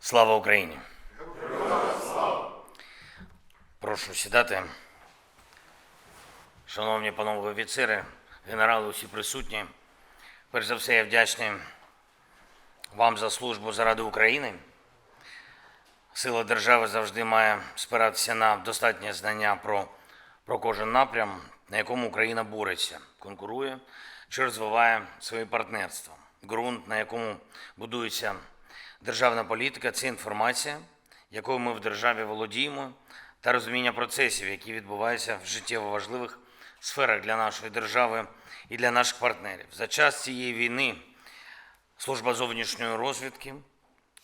Слава Україні! Прошу сідати. Шановні панове офіцери, генерали, усі присутні. Перш за все, я вдячний вам за службу заради України. Сила держави завжди має спиратися на достатнє знання про, про кожен напрям, на якому Україна бореться, конкурує чи розвиває свої партнерства. Ґрунт, на якому будується державна політика, це інформація, якою ми в державі володіємо, та розуміння процесів, які відбуваються в життєво важливих сферах для нашої держави і для наших партнерів. За час цієї війни служба зовнішньої розвідки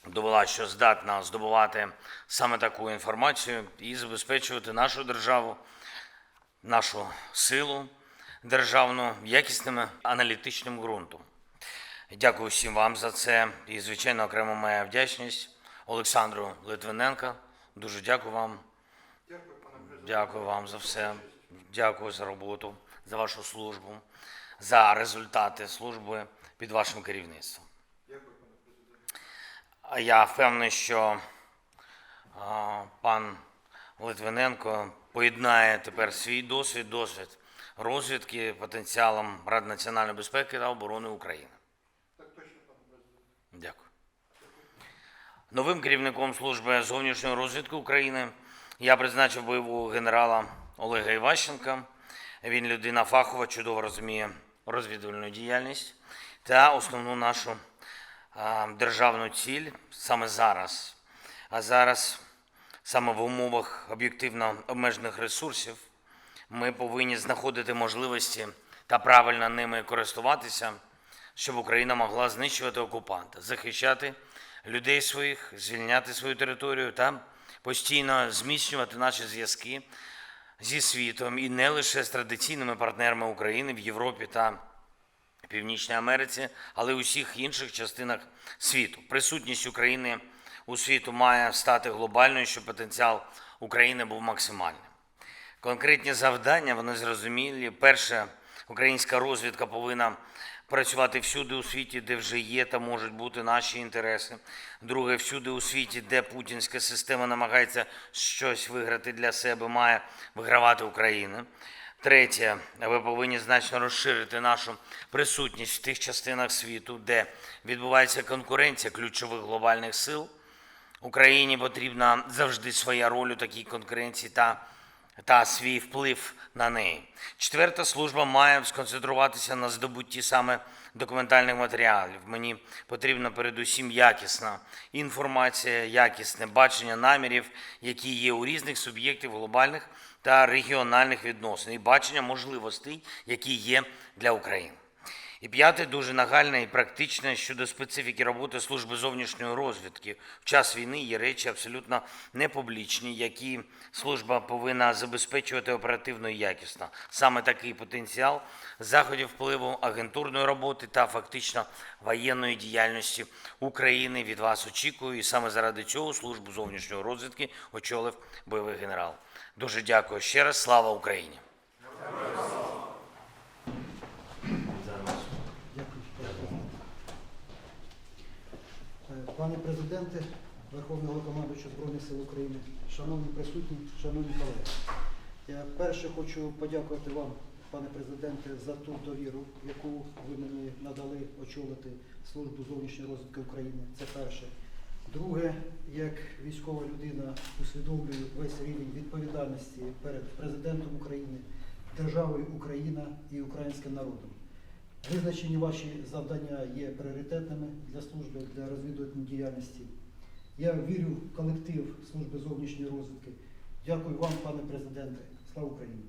довела, що здатна здобувати саме таку інформацію і забезпечувати нашу державу, нашу силу державну якісним аналітичним ґрунтом. Дякую всім вам за це. І, звичайно, окремо моя вдячність Олександру Литвиненка. Дуже дякую вам. Дякую вам за все. Дякую за роботу, за вашу службу, за результати служби під вашим керівництвом. А Я впевнений, що пан Литвиненко поєднає тепер свій досвід, досвід розвідки потенціалом Ради національної безпеки та оборони України. Дякую. Новим керівником служби зовнішньої розвідки України я призначив бойового генерала Олега Іващенка. Він людина фахова, чудово розуміє розвідувальну діяльність та основну нашу державну ціль саме зараз. А зараз, саме в умовах об'єктивно обмежених ресурсів, ми повинні знаходити можливості та правильно ними користуватися, щоб Україна могла знищувати окупанта, захищати людей своїх, звільняти свою територію та постійно зміцнювати наші зв'язки зі світом і не лише з традиційними партнерами України в Європі та Північній Америці, але й у всіх інших частинах світу. Присутність України у світу має стати глобальною, щоб потенціал України був максимальним. Конкретні завдання вони зрозумілі. Перше, українська розвідка повинна працювати всюди у світі, де вже є та можуть бути наші інтереси. Друге, всюди у світі, де путінська система намагається щось виграти для себе, має вигравати Україна. Третє, ви повинні значно розширити нашу присутність в тих частинах світу, де відбувається конкуренція ключових глобальних сил. Україні потрібна завжди своя роль у такій конкуренції та, та свій вплив на неї. Четверта служба має сконцентруватися на здобутті саме документальних матеріалів. Мені потрібна передусім якісна інформація, якісне бачення намірів, які є у різних суб'єктів глобальних та регіональних відносин, і бачення можливостей, які є для України. І п'яте дуже нагальне і практичне щодо специфіки роботи служби зовнішньої розвідки. В час війни є речі абсолютно непублічні, які служба повинна забезпечувати оперативно і якісно. Саме такий потенціал заходів впливу агентурної роботи та фактично воєнної діяльності України від вас очікую. І саме заради цього службу зовнішньої розвідки очолив бойовий генерал. Дуже дякую ще раз. Слава Україні! Пане президенте, Верховний Головнокомандуючий Збройних сил України, шановні присутні, шановні колеги. Я перше хочу подякувати вам, пане президенте, за ту довіру, яку ви мені надали очолити службу зовнішньої розвідки України. Це перше. Друге, як військова людина усвідомлюю весь рівень відповідальності перед президентом України, державою Україна і українським народом. Визначені ваші завдання є пріоритетними для служби, для розвідувальної діяльності. Я вірю в колектив служби зовнішньої розвідки. Дякую вам, пане президенте. Слава Україні!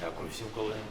Дякую всім колегам.